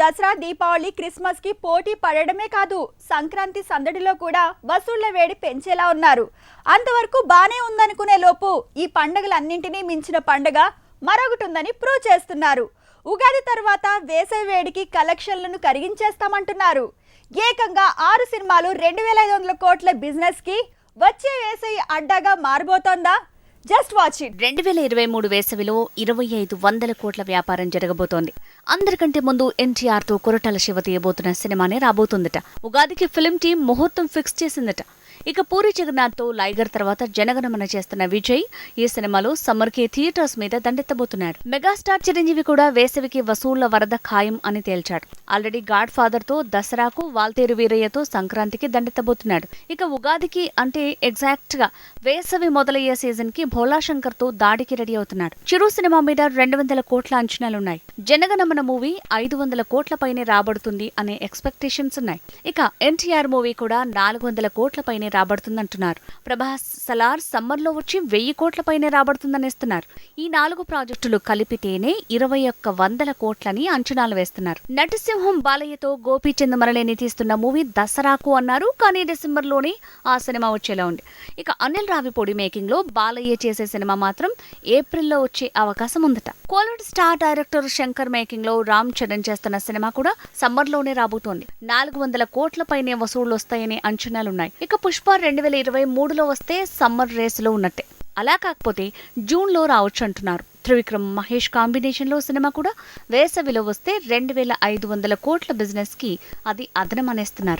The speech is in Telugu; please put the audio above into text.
దసరా దీపావళి క్రిస్మస్కి పోటీ పడడమే కాదు సంక్రాంతి సందడిలో కూడా వసూళ్ళ వేడి పెంచేలా ఉన్నారు. అంతవరకు బానే ఉందనుకునే లోపు ఈ పండగలన్నింటినీ మించిన పండగ మరొకటి ఉందని ప్రూవ్ చేస్తున్నారు. ఉగాది తర్వాత వేసవి వేడికి కలెక్షన్లను కరిగించేస్తామంటున్నారు. ఏకంగా ఆరు సినిమాలు రెండు వేల ఐదు వందల కోట్ల బిజినెస్కి వచ్చే వేసవి అడ్డాగా మారబోతోందా? Just watch it. రెండు వేల ఇరవై మూడు వేసవిలో ఇరవై ఐదు వందల కోట్ల వ్యాపారం జరగబోతోంది. అందరికంటే ముందు ఎన్టీఆర్తో కొరటాల శివ తీయబోతున్న సినిమానే రాబోతుందట. ఉగాదికి ఫిల్మ్ టీం ముహూర్తం ఫిక్స్ చేసిందట. ఇక పూరి జగన్నాథ్తో లైగర్ తర్వాత జనగణమన చేస్తున్న విజయ్ ఈ సినిమాలో సమ్మర్కి థియేటర్స్ మీద దండెత్తబోతున్నాడు. మెగాస్టార్ చిరంజీవి కూడా వేసవికి వసూళ్ళ వరద ఖాయం అని తేల్చాడు. ఆల్రెడీ గాడ్ ఫాదర్తో దసరాకు వాల్తేరు వీరయ్యతో సంక్రాంతికి దండెత్తబోతున్నాడు. ఇక ఉగాదికి అంటే ఎగ్జాక్ట్గా వేసవి మొదలయ్యే సీజన్కి భోలాశంకర్తో దాడికి రెడీ అవుతున్నాడు. చిరు సినిమా మీద రెండు వందల కోట్ల అంచనాలున్నాయి. జనగణమన మూవీ ఐదు వందల కోట్ల పైనే రాబడుతుంది అనే ఎక్స్పెక్టేషన్స్ ఉన్నాయి ఇక ఎన్టీఆర్ మూవీ కూడా నాలుగు వందల కోట్ల పైనే రాబడుతుందంటున్నారు. ప్రభాస్ సలార్ సమ్మర్లో వచ్చి వెయ్యి కోట్ల పైనే రాబడుతుందనేస్తున్నారు. ఈ నాలుగు ప్రాజెక్టులు కలిపితేనే ఇరవై ఒక్క వందల కోట్లని అంచనాలు వేస్తున్నారు. నటసింహం బాలయ్యతో గోపీచంద్ మరలేని తీస్తున్న మూవీ దసరాకు అన్నారు. కానీ డిసెంబర్లోనే ఆ సినిమా వచ్చేలా ఉంది. ఇక అనిల్ రావిపూడి మేకింగ్లో బాలయ్య చేసే సినిమా మాత్రం ఏప్రిల్లో వచ్చే అవకాశం ఉందట. కోలడ్ స్టార్ డైరెక్టర్ శంకర్ మేకింగ్లో రామ్ చరణ్ చేస్తున్న సినిమా కూడా సమ్మర్లోనే రాబోతోంది. నాలుగు వందల కోట్ల పైనే వసూళ్ళు వస్తాయనే అంచనాలున్నాయి. ఇక పుష్ప రెండు వేల ఇరవై మూడులో వస్తే సమ్మర్ రేసులో ఉన్నట్టే. అలా కాకపోతే జూన్లో రావచ్చు అంటున్నారు. త్రివిక్రమ్ మహేష్ కాంబినేషన్లో సినిమా కూడా వేసవిలో వస్తే రెండు వేల ఐదు వందల కోట్ల బిజినెస్కి అది అదనమనేస్తున్నారు.